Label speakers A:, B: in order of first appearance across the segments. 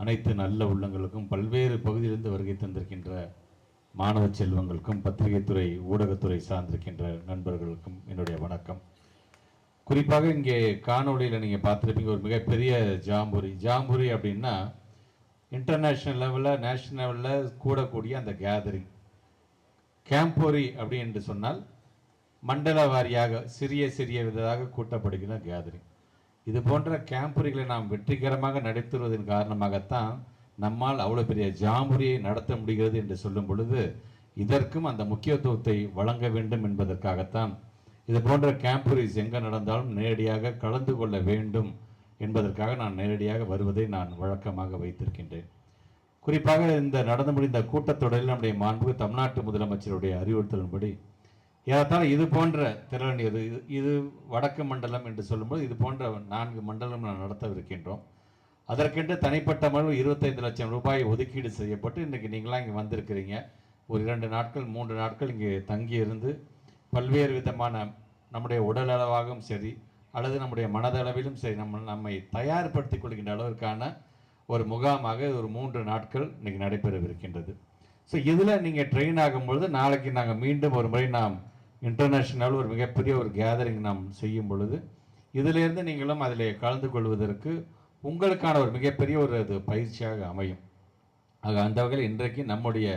A: அனைத்து நல்ல உள்ளங்களுக்கும் பல்வேறு பகுதியிலிருந்து வருகை தந்திருக்கின்ற மாணவ செல்வங்களுக்கும் பத்திரிகைத்துறை ஊடகத்துறை சார்ந்திருக்கின்ற நண்பர்களுக்கும் என்னுடைய வணக்கம். குறிப்பாக இங்கே காணொளியில் நீங்கள் பார்த்துருப்பீங்க ஒரு மிகப்பெரிய ஜாம்புரி. ஜாம்புரி அப்படின்னா இன்டர்நேஷ்னல் லெவலில் நேஷ்னல் லெவலில் கூடக்கூடிய அந்த கேதரிங் கேம்போரி அப்படி என்று சொன்னால் மண்டல வாரியாக சிறிய சிறிய விதமாக கூட்டப்படுகிற கேதரிங் இது போன்ற கேம்புரிகளை நாம் வெற்றிகரமாக நடத்துவதன் காரணமாகத்தான் நம்மால் அவ்வளோ பெரிய ஜாம்புரியை நடத்த முடிகிறது என்று சொல்லும் பொழுது இதற்கும் அந்த முக்கியத்துவத்தை வழங்க வேண்டும் என்பதற்காகத்தான் இது போன்ற கேம்புரிஸ் எங்கே நடந்தாலும் நேரடியாக கலந்து கொள்ள வேண்டும் என்பதற்காக நான் நேரடியாக வருவதை நான் வழக்கமாக வைத்திருக்கின்றேன். குறிப்பாக இந்த நடந்து முடிந்த கூட்டத்தொடரில் நம்முடைய மாண்பு தமிழ்நாட்டு முதலமைச்சருடைய அறிவுறுத்தலின்படி ஏறத்தாழ இது போன்ற திறன் இது இது- இது வடக்கு மண்டலம் என்று சொல்லும்போது இது போன்ற நான்கு மண்டலம் நான் நடத்தவிருக்கின்றோம். அதற்கென்று தனிப்பட்ட முறையில் இருபத்தைந்து லட்சம் ரூபாய் ஒதுக்கீடு செய்யப்பட்டு இன்றைக்கி நீங்களாம் இங்கே வந்திருக்கிறீங்க. ஒரு இரண்டு நாட்கள் மூன்று நாட்கள் இங்கே தங்கியிருந்து பல்வேறு விதமான நம்முடைய உடல் அளவாகவும் சரி அல்லது நம்முடைய மனதளவிலும் சரி நம்ம நம்மை தயார்படுத்திக் கொள்கின்ற அளவிற்கான ஒரு முகாமாக ஒரு மூன்று நாட்கள் இன்றைக்கி நடைபெறவிருக்கின்றது. ஸோ இதில் நீங்கள் ட்ரெயின் ஆகும்பொழுது நாளைக்கு நாங்கள் மீண்டும் ஒரு முறை நாம் இன்டர்நேஷ்னல் ஒரு மிகப்பெரிய ஒரு கேதரிங் நாம் செய்யும் பொழுது இதிலேருந்து நீங்களும் அதில் கலந்து கொள்வதற்கு உங்களுக்கான ஒரு மிகப்பெரிய ஒரு அது பயிற்சியாக அமையும். ஆக அந்த வகையில் இன்றைக்கு நம்முடைய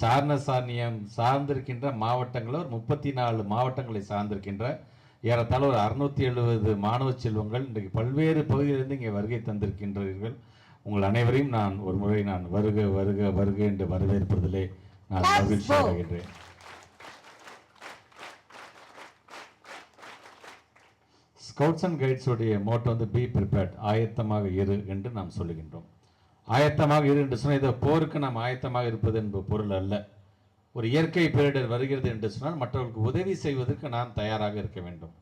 A: சாரண சாரணியம் சார்ந்திருக்கின்ற மாவட்டங்களில் ஒரு முப்பத்தி நாலு மாவட்டங்களை சார்ந்திருக்கின்ற ஏறத்தாழ ஒரு அறுநூற்றி எழுபது மாணவ செல்வங்கள் இன்றைக்கு பல்வேறு பகுதியிலிருந்து இங்கே வருகை தந்திருக்கின்றீர்கள். உங்கள் அனைவரையும் நான் ஒரு முறை நான் வருக வருக வருக என்று வரவேற்பதிலே நான் மகிழ்ச்சி அடைகின்றேன். ஸ்கவுட்ஸ் அண்ட் கைட்ஸுடைய மோட்டோ வந்து பி ப்ரிப்பேர்ட் ஆயத்தமாக இரு என்று நாம் சொல்லுகின்றோம். ஆயத்தமாக இரு என்று சொன்னால் இதை போருக்கு நாம் ஆயத்தமாக இருப்பது என்பது பொருள் அல்ல. ஒரு இயற்கை பேரிடர் வருகிறது என்று சொன்னால் மற்றவர்களுக்கு உதவி செய்வதற்கு நாம் தயாராக இருக்க வேண்டும்.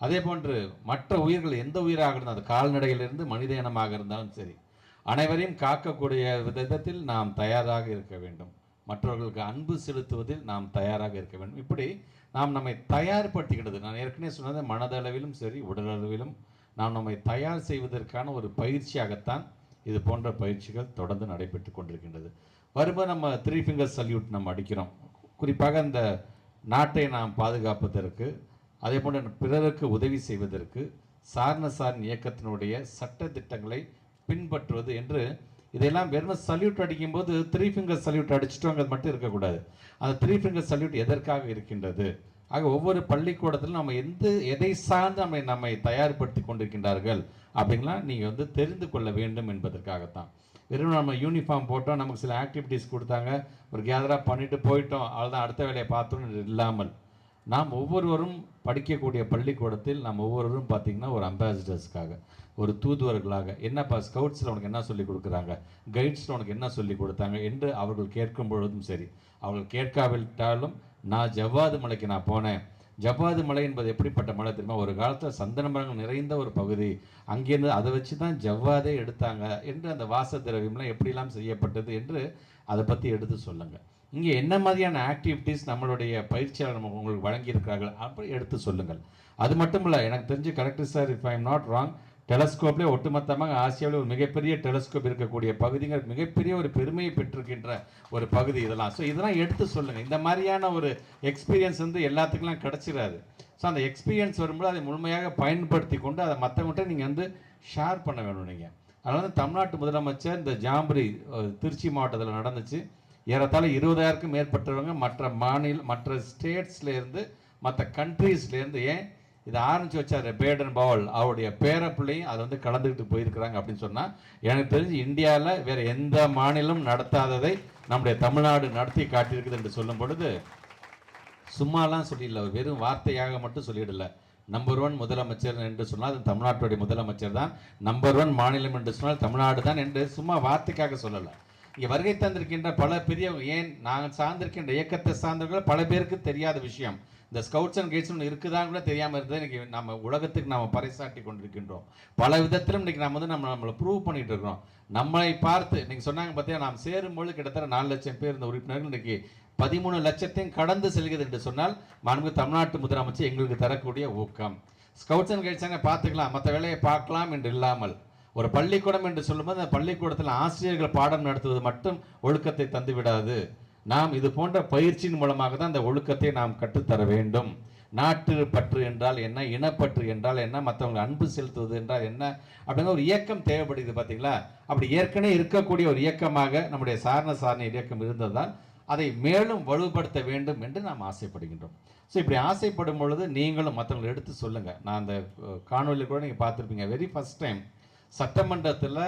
A: அதே போன்று மற்ற உயிர்கள் எந்த உயிராக இருந்தாலும் அது கால்நடையிலிருந்து மனித இனமாக இருந்தாலும் சரி அனைவரையும் காக்கக்கூடிய விதத்தில் நாம் தயாராக இருக்க வேண்டும். மற்றவர்களுக்கு அன்பு செலுத்துவதில் நாம் தயாராக இருக்க வேண்டும். இப்படி நாம் நம்மை தயார்படுத்திக்கிறது நான் ஏற்கனவே சொன்னது மனதளவிலும் சரி உடலளவிலும் நாம் நம்மை தயார் செய்வதற்கான ஒரு பயிற்சியாகத்தான் இது போன்ற பயிற்சிகள் தொடர்ந்து நடைபெற்று கொண்டிருக்கின்றது. வரும்போது நம்ம த்ரீ ஃபிங்கர் சல்யூட் நம்ம அடிக்கிறோம். குறிப்பாக அந்த நாட்டை நாம் பாதுகாப்பதற்கு அதே போன்ற பிறருக்கு உதவி செய்வதற்கு சாரண சாரண் இயக்கத்தினுடைய சட்ட திட்டங்களை பின்பற்றுவது என்று இதெல்லாம் வெறும் சல்யூட் அடிக்கும்போது த்ரீ ஃபிங்கர் சல்யூட் அடிச்சிட்டோங்கிறது மட்டும் இருக்கக்கூடாது. அந்த த்ரீ ஃபிங்கர் சல்யூட் எதற்காக இருக்கின்றது? ஆக ஒவ்வொரு பள்ளிக்கூடத்திலும் நம்ம எந்த எதை சார்ந்து நம்மை நம்மை தயார்படுத்தி கொண்டிருக்கின்றார்கள் அப்படிங்கலாம் நீங்கள் வந்து தெரிந்து கொள்ள வேண்டும் என்பதற்காகத்தான். வெறும் நம்ம யூனிஃபார்ம் போட்டோம் நமக்கு சில ஆக்டிவிட்டீஸ் கொடுத்தாங்க ஒரு கேதராக பண்ணிவிட்டு போயிட்டோம் அவ்வளோதான் அடுத்த வேலையை பார்த்தோம்னு இல்லாமல் நாம் ஒவ்வொருவரும் படிக்கக்கூடிய பள்ளிக்கூடத்தில் நாம் ஒவ்வொருவரும் பார்த்திங்கன்னா ஒரு அம்பாசிடர்ஸ்க்காக ஒரு தூதுவர்களாக என்னப்பா ஸ்கவுட்ஸில் உனக்கு என்ன சொல்லி கொடுக்குறாங்க? கைட்ஸில் உனக்கு என்ன சொல்லி கொடுத்தாங்க? என்று அவர்கள் கேட்கும் பொழுதும் சரி. அவர்கள் கேட்காவிட்டாலும் நான் ஜவ்வாது மலைக்கு நான் போனேன். ஜவ்வாது மலை என்பது எப்படிப்பட்ட மலை தெரியுமா? ஒரு காலத்தில் சந்தன மரங்கள் நிறைந்த ஒரு பகுதி. அங்கேருந்து அதை வச்சு தான் ஜவ்வாதே எடுத்தாங்க என்று அந்த வாச திரவியம்லாம் எப்படிலாம் செய்யப்பட்டது என்று அதை பற்றி எடுத்து சொல்லுங்கள் இங்கே என்ன மாதிரியான ஆக்டிவிட்டீஸ் நம்மளுடைய பயிற்சியாளர் உங்களுக்கு வழங்கியிருக்கிறார்கள் அப்படி எடுத்து சொல்லுங்கள். அது மட்டும் இல்லை எனக்கு தெரிஞ்சு correct sir if I am not wrong டெலஸ்கோப்லேயே ஒட்டுமொத்தமாக ஆசியாவில் ஒரு மிகப்பெரிய டெலஸ்கோப் இருக்கக்கூடிய பகுதிங்க மிகப்பெரிய ஒரு பெருமையை பெற்றிருக்கின்ற ஒரு பகுதி இதெல்லாம். ஸோ இதெல்லாம் எடுத்து சொல்லுங்கள் இந்த மாதிரியான ஒரு எக்ஸ்பீரியன்ஸ் வந்து எல்லாத்துக்கெல்லாம் கிடச்சிடாது ஸோ அந்த எக்ஸ்பீரியன்ஸ் வரும்போது அதை முழுமையாக பயன்படுத்தி கொண்டு அதை மற்றவங்கள்ட்ட நீங்கள் வந்து ஷேர் பண்ண வேணும் நீங்கள் அதனால் வந்து தமிழ்நாட்டு முதலமைச்சர் இந்த ஜாம்பரி திருச்சி மாவட்டத்தில் நடந்துச்சு. ஏறத்தாழ இருபதாயிரக்கும் மேற்பட்டவங்க மற்ற மாநில மற்ற ஸ்டேட்ஸ்லேருந்து மற்ற கண்ட்ரீஸ்லேருந்து ஏன் இதை ஆரம்பித்து வச்சார் பேடன் பவல். அவருடைய பேரப்பிள்ளையும் அதை வந்து கலந்துக்கிட்டு போயிருக்கிறாங்க அப்படின்னு சொன்னால் எனக்கு தெரிஞ்சு இந்தியாவில் வேறு எந்த மாநிலம் நடத்தாததை நம்முடைய தமிழ்நாடு நடத்தி காட்டியிருக்குது என்று சொல்லும் பொழுது சும்மாலாம் சொல்லிடல. வெறும் வார்த்தையாக மட்டும் சொல்லிடல. நம்பர் ஒன் முதலமைச்சர் என்று சொன்னால் அது தமிழ்நாட்டுடைய முதலமைச்சர் தான். நம்பர் ஒன் மாநிலம் என்று சொன்னால் தமிழ்நாடு தான் என்று சும்மா வார்த்தைக்காக சொல்லலை. இங்கே வருகை தந்திருக்கின்ற பல பெரியவங்க ஏன் நாங்கள் சார்ந்திருக்கின்ற இயக்கத்தை சார்ந்தவர்கள் பல பேருக்கு தெரியாத விஷயம். இந்த ஸ்கவுட்ஸ் அண்ட் கைட்ஸ் ஒன்று இருக்குதான்னு கூட தெரியாமல் இருந்தது இன்றைக்கி நம்ம உலகத்துக்கு நாம் பறைசாட்டி கொண்டிருக்கின்றோம். பல விதத்திலும் இன்றைக்கி நம்ம வந்து நம்ம நம்மளை ப்ரூவ் பண்ணிகிட்டு இருக்கிறோம். நம்மளை பார்த்து நீங்கள் சொன்னாங்க பார்த்தியா நாம் சேரும்பொழுது கிட்டத்தட்ட நாலு லட்சம் பேர் இந்த உறுப்பினர்கள் இன்னைக்கு பதிமூணு லட்சத்தையும் கடந்து செல்கிறது என்று சொன்னால் மாண்பு தமிழ்நாட்டு முதலமைச்சர் எங்களுக்கு தரக்கூடிய ஊக்கம். ஸ்கவுட்ஸ் அண்ட் கைட்ஸாங்க பார்த்துக்கலாம். மற்ற வேலையை பார்க்கலாம் என்று இல்லாமல் ஒரு பள்ளிக்கூடம் என்று சொல்லும்போது அந்த பள்ளிக்கூடத்தில் ஆசிரியர்கள் பாடம் நடத்துவது மட்டும் ஒழுக்கத்தை தந்துவிடாது. நாம் இது போன்ற பயிற்சியின் மூலமாக தான் அந்த ஒழுக்கத்தை நாம் கற்றுத்தர வேண்டும். நாட்டு பற்று என்றால் என்ன இனப்பற்று என்றால் என்ன மற்றவங்க அன்பு செலுத்துவது என்றால் என்ன அப்படிங்கிற ஒரு இயக்கம் தேவைப்படுது பார்த்தீங்களா அப்படி ஏற்கனவே இருக்கக்கூடிய ஒரு இயக்கமாக நம்முடைய சாரண சாரண இயக்கம் இருந்ததால் அதை மேலும் வலுப்படுத்த வேண்டும் என்று நாம் ஆசைப்படுகின்றோம். ஸோ இப்படி ஆசைப்படும் பொழுது நீங்களும் மற்றவங்களை எடுத்து சொல்லுங்கள் நான் அந்த காணொலியில் கூட நீங்கள் பார்த்துருப்பீங்க. வெரி ஃபர்ஸ்ட் டைம் சட்டமன்றத்தில்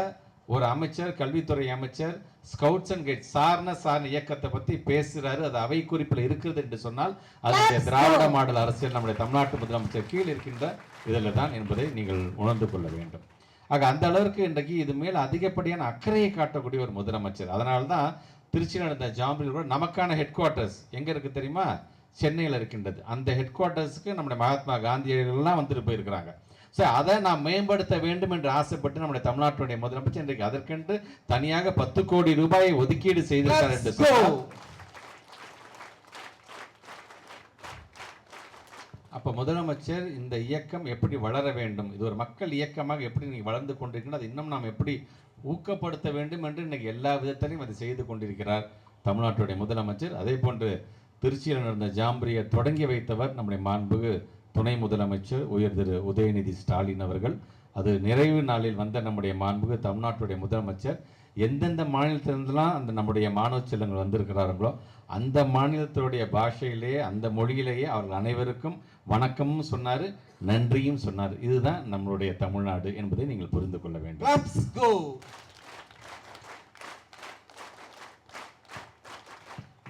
A: ஒரு அமைச்சர் கல்வித்துறை அமைச்சர் ஸ்கவுட்ஸ் அண்ட் கைட்ஸ் சாரண சாரண இயக்கத்தை பற்றி பேசுகிறாரு அது அவை குறிப்பில் இருக்கிறது என்று சொன்னால் அதனுடைய திராவிட மாடல் அரசியல் நம்முடைய தமிழ்நாட்டு முதலமைச்சர் கீழ் இருக்கின்ற இதில் தான் என்பதை நீங்கள் உணர்ந்து கொள்ள வேண்டும். ஆக அந்த அளவிற்கு இன்றைக்கு இது மேல் அதிகப்படியான அக்கறையை காட்டக்கூடிய ஒரு முதலமைச்சர். அதனால தான் திருச்சி நடந்த ஜாம்பில் கூட நமக்கான ஹெட் குவார்ட்டர்ஸ் எங்கே இருக்குது தெரியுமா? சென்னையில் இருக்கின்றது. அந்த ஹெட் குவார்ட்டர்ஸ்க்கு நம்முடைய மகாத்மா காந்தியடிகள்லாம் வந்துட்டு போயிருக்கிறாங்க. ஸோ அதை நாம் மேம்படுத்த வேண்டும் என்று ஆசைப்பட்டு நம்முடைய தமிழ்நாட்டுடைய முதலமைச்சர் இன்றைக்கு அதற்கென்று தனியாக பத்து கோடி ரூபாயை ஒதுக்கீடு செய்திருக்கார் என்று அப்போ முதலமைச்சர் இந்த இயக்கம் எப்படி வளர வேண்டும்? இது ஒரு மக்கள் இயக்கமாக எப்படி இன்னைக்கு வளர்ந்து கொண்டிருக்கிறது? அது இன்னும் நாம் எப்படி ஊக்கப்படுத்த வேண்டும் என்று இன்னைக்கு எல்லா விதத்திலையும் அதை செய்து கொண்டிருக்கிறார் தமிழ்நாட்டுடைய முதலமைச்சர். அதே போன்று திருச்சியில் நடந்த ஜாம்பரியை தொடங்கி வைத்தவர் நம்முடைய மாண்புகு துணை முதலமைச்சர் உயர் திரு உதயநிதி ஸ்டாலின் அவர்கள் அது நிறைவு நாளில் வந்த நம்முடைய மாண்புக தமிழ்நாட்டுடைய முதலமைச்சர் எந்தெந்த மாநிலத்திலிருந்துலாம் அந்த நம்முடைய மாணவ செல்லங்கள் வந்திருக்கிறார்களோ அந்த மாநிலத்தினுடைய பாஷையிலேயே அந்த மொழியிலேயே அவர்கள் அனைவருக்கும் வணக்கமும் சொன்னார் நன்றியும் சொன்னார். இதுதான் நம்மளுடைய தமிழ்நாடு என்பதை நீங்கள் புரிந்து கொள்ள வேண்டும்.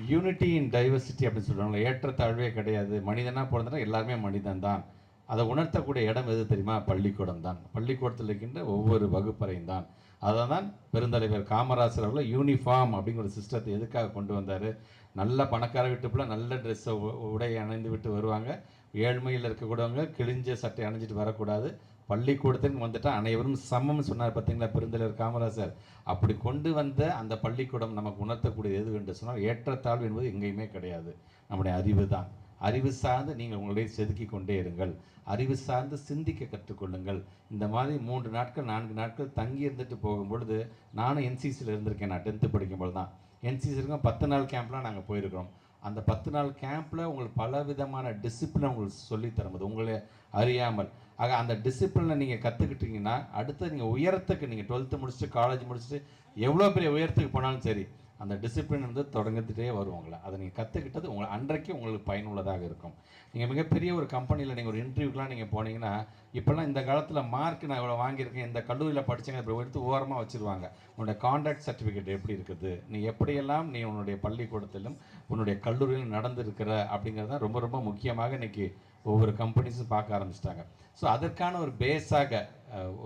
A: யூனிட்டி இன் டைவர்சிட்டி அப்படின்னு சொல்லுவாங்க ஏற்றத்தாழ்வே கிடையாது. மனிதனாக பிறந்தனா எல்லாருமே மனிதன் தான். அதை உணர்த்தக்கூடிய இடம் எது தெரியுமா? பள்ளிக்கூடம் தான். பள்ளிக்கூடத்தில் இருக்கின்ற ஒவ்வொரு வகுப்பறையும் தான். அதை தான் பெருந்தலைவர் காமராசர் அவர்கள் யூனிஃபார்ம் அப்படிங்கிற ஒரு சிஸ்டத்தை எதுக்காக கொண்டு வந்தார்? நல்ல பணக்கார வீட்டு நல்ல ட்ரெஸ்ஸை உடை அணிந்து விட்டு வருவாங்க. ஏழ்மையில் இருக்கக்கூடவங்க கிழிஞ்ச சட்டை அணிஞ்சிட்டு வரக்கூடாது. பள்ளிக்கூடத்துக்கு வந்துட்டா அனைவரும் சமம்னு சொன்னார் பார்த்தீங்களா பெருந்தலைவர் காமராசர் அப்படி கொண்டு வந்த அந்த பள்ளிக்கூடம் நமக்கு உணர்த்தக்கூடிய எது என்று சொன்னால் ஏற்றத்தாழ்வு என்பது எங்கேயுமே கிடையாது. நம்முடைய அறிவு தான். அறிவு சார்ந்து நீங்கள் உங்களை செதுக்கி கொண்டே இருங்கள். அறிவு சார்ந்து சிந்திக்க கற்றுக்கொள்ளுங்கள். இந்த மாதிரி மூன்று நாட்கள் நான்கு நாட்கள் தங்கி இருந்துட்டு போகும் பொழுது நானும் என்சிசியில் இருந்திருக்கேன். நான் டென்த்து படிக்கும்போது தான். என்சிசி இருக்கும் பத்து நாள் கேம்ப்லாம் நாங்கள் போயிருக்கிறோம். அந்த பத்து நாள் கேம்ப்பில் உங்களுக்கு பல விதமான டிசிப்ளின் உங்களுக்கு சொல்லித் தரும்போது உங்களை அறியாமல். ஆக அந்த டிசிப்ளினை நீங்கள் கற்றுக்கிட்டீங்கன்னா அடுத்து நீங்கள் உயரத்துக்கு நீங்கள் டுவெல்த்து முடிச்சுட்டு காலேஜ் முடிச்சுட்டு எவ்வளோ பெரிய உயரத்துக்கு போனாலும் சரி அந்த டிசிப்ளின் வந்து தொடங்கிட்டே வரும் உங்களை அதை நீங்கள் கற்றுக்கிட்டது உங்களை அன்றைக்கு உங்களுக்கு பயனுள்ளதாக இருக்கும். நீங்கள் மிகப்பெரிய ஒரு கம்பெனியில் நீங்கள் ஒரு இன்டர்வியூக்கெலாம் நீங்கள் போனீங்கன்னா இப்போல்லாம் இந்த காலத்தில் மார்க் நான் இவ்வளோ வாங்கியிருக்கேன் இந்த கல்லூரியில் படித்தேங்க இப்போ எடுத்து ஓரமாக வச்சுருவாங்க. உன்னுடைய கான்ட்ராக்ட் சர்டிஃபிகேட் எப்படி இருக்குது? நீ எப்படியெல்லாம் நீ உன்னுடைய பள்ளிக்கூடத்திலும் உன்னுடைய கல்லூரியிலும் நடந்திருக்கிற அப்படிங்கிறது தான் ரொம்ப ரொம்ப முக்கியமாக இன்றைக்கி ஒவ்வொரு கம்பெனிஸும் பார்க்க ஆரம்பிச்சிட்டாங்க. ஸோ அதற்கான ஒரு பேஸாக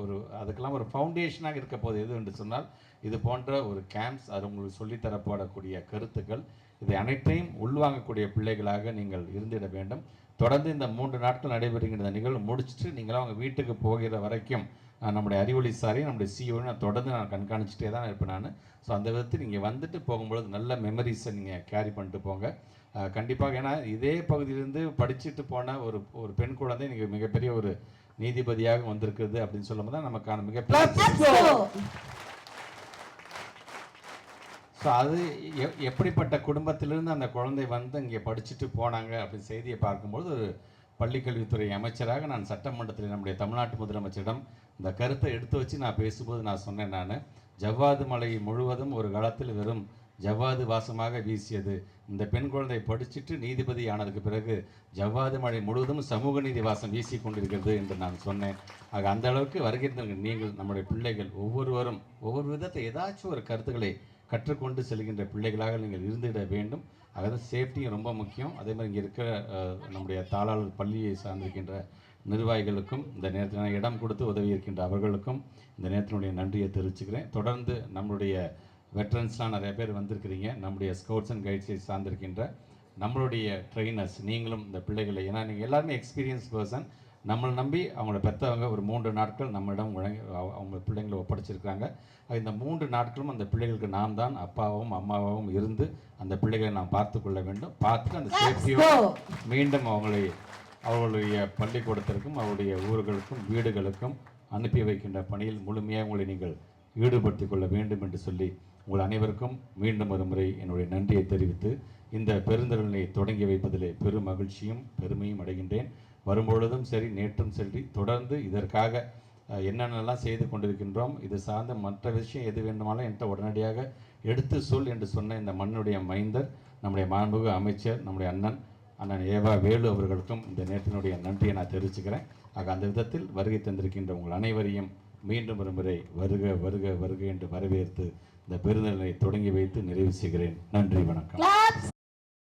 A: ஒரு அதுக்கெல்லாம் ஒரு ஃபவுண்டேஷனாக இருக்க போது எது என்று சொன்னால் இது போன்ற ஒரு கேம்ப்ஸ் அது உங்களுக்கு சொல்லித்தரப்படக்கூடிய கருத்துக்கள். இதை அனைத்தையும் உள்வாங்கக்கூடிய பிள்ளைகளாக நீங்கள் இருந்திட வேண்டும். தொடர்ந்து இந்த மூன்று நாட்கள் நடைபெறுகின்ற இந்த நிகழ்வு முடிச்சுட்டு நீங்களாம் அவங்க வீட்டுக்கு போகிற வரைக்கும் நான் நம்முடைய அறிவொளி சாரையும் நம்முடைய சிஓ நான் தொடர்ந்து நான் கண்காணிச்சுட்டே தான் இருப்பேன் நான். ஸோ அந்த விதத்தில் நீங்கள் வந்துட்டு போகும்பொழுது நல்ல மெமரிஸை நீங்கள் கேரி பண்ணிட்டு போங்க. கண்டிப்பாக ஏன்னா இதே பகுதியிலிருந்து படிச்சுட்டு போன ஒரு ஒரு பெண் குழந்தை நீங்கள் மிகப்பெரிய ஒரு நீதிபதியாக வந்திருக்குது அப்படின்னு சொல்லும்போது தான் நமக்கான மிகப்பெரிய ஸோ அது எ- எப்படிப்பட்ட குடும்பத்திலிருந்து அந்த குழந்தை வந்து இங்கே படிச்சுட்டு போனாங்க அப்படின்னு செய்தியை பார்க்கும்போது ஒரு பள்ளிக்கல்வித்துறை அமைச்சராக நான் சட்டமன்றத்தில் நம்முடைய தமிழ்நாட்டு முதலமைச்சரிடம் இந்த கருத்தை எடுத்து வச்சு நான் பேசும்போது நான் சொன்னேன் நான். ஜவ்வாது மலை முழுவதும் ஒரு காலத்தில் வெறும் ஜவ்வாது வாசமாக வீசியது. இந்த பெண் குழந்தை படிச்சுட்டு நீதிபதி ஆனதுக்கு பிறகு ஜவ்வாது மலை முழுவதும் சமூக நீதி வாசம் வீசி கொண்டிருக்கிறது என்று நான் சொன்னேன். ஆக அந்த அளவுக்கு வருகின்ற நீங்கள் நம்முடைய பிள்ளைகள் ஒவ்வொருவரும் ஒவ்வொரு விதத்தை ஏதாச்சும் ஒரு கருத்துக்களை கற்றுக்கொண்டு செல்கின்ற பிள்ளைகளாக நீங்கள் இருந்துவிட வேண்டும். அதாவது சேஃப்டியும் ரொம்ப முக்கியம். அதே மாதிரி இங்கே இருக்கிற நம்முடைய தாளாளர் பள்ளியை சார்ந்திருக்கின்ற நிர்வாகிகளுக்கும் இந்த நேரத்தில் இடம் கொடுத்து உதவி இருக்கின்ற அவர்களுக்கும் இந்த நேரத்தினுடைய நன்றியை தெரிவிச்சுக்கிறேன். தொடர்ந்து நம்மளுடைய வெட்டரன்ஸ்லாம் நிறைய பேர் வந்திருக்கிறீங்க. நம்முடைய ஸ்கவுட்ஸ் அண்ட் கைட்ஸை சார்ந்திருக்கின்ற நம்மளுடைய ட்ரெயினர்ஸ் நீங்களும் இந்த பிள்ளைகளை ஏன்னா நீங்கள் எல்லாருமே எக்ஸ்பீரியன்ஸ் பர்சன் நம்மளை நம்பி அவங்கள பெற்றவங்க ஒரு மூன்று நாட்கள் நம்மிடம் அவங்க பிள்ளைங்களை ஒப்படைச்சிருக்காங்க அது இந்த மூன்று நாட்களும் அந்த பிள்ளைகளுக்கு நாம் தான் அப்பாவும் அம்மாவாகவும் இருந்து அந்த பிள்ளைகளை நாம் பார்த்து கொள்ள வேண்டும். பார்த்துட்டு அந்த சேஃப்டியோடு. மீண்டும் அவங்களை அவர்களுடைய பள்ளிக்கூடத்திற்கும் அவருடைய ஊர்களுக்கும் வீடுகளுக்கும் அனுப்பி வைக்கின்ற பணியில் முழுமையாக உங்களை நீங்கள் ஈடுபடுத்திக் கொள்ள வேண்டும் என்று சொல்லி உங்கள் அனைவருக்கும் மீண்டும் ஒரு முறை என்னுடைய நன்றியை தெரிவித்து இந்த பெருந்திரளனை தொடங்கி வைப்பதிலே பெரும் மகிழ்ச்சியும் பெருமையும் அடைகின்றேன். வரும்பொழுதும் சரி நேற்றும் சரி தொடர்ந்து இதற்காக என்னென்னலாம் செய்து கொண்டிருக்கின்றோம் இது சார்ந்த மற்ற விஷயம் எது வேண்டுமானாலும் என்கிட்ட உடனடியாக எடுத்து சொல் என்று சொன்ன இந்த மண்ணுடைய மைந்தர் நம்முடைய மாண்புமிகு அமைச்சர் நம்முடைய அண்ணன் அண்ணன் ஏவா வேலு அவர்களுக்கும் இந்த நேரத்தினுடைய நன்றியை நான் தெரிவிச்சுக்கிறேன். ஆக அந்த விதத்தில் வருகை தந்திருக்கின்ற உங்கள் அனைவரையும் மீண்டும் ஒரு முறை வருக வருக வருக என்று வரவேற்று இந்த பெருந்தலை தொடங்கி வைத்து நிறைவு செய்கிறேன். நன்றி வணக்கம்.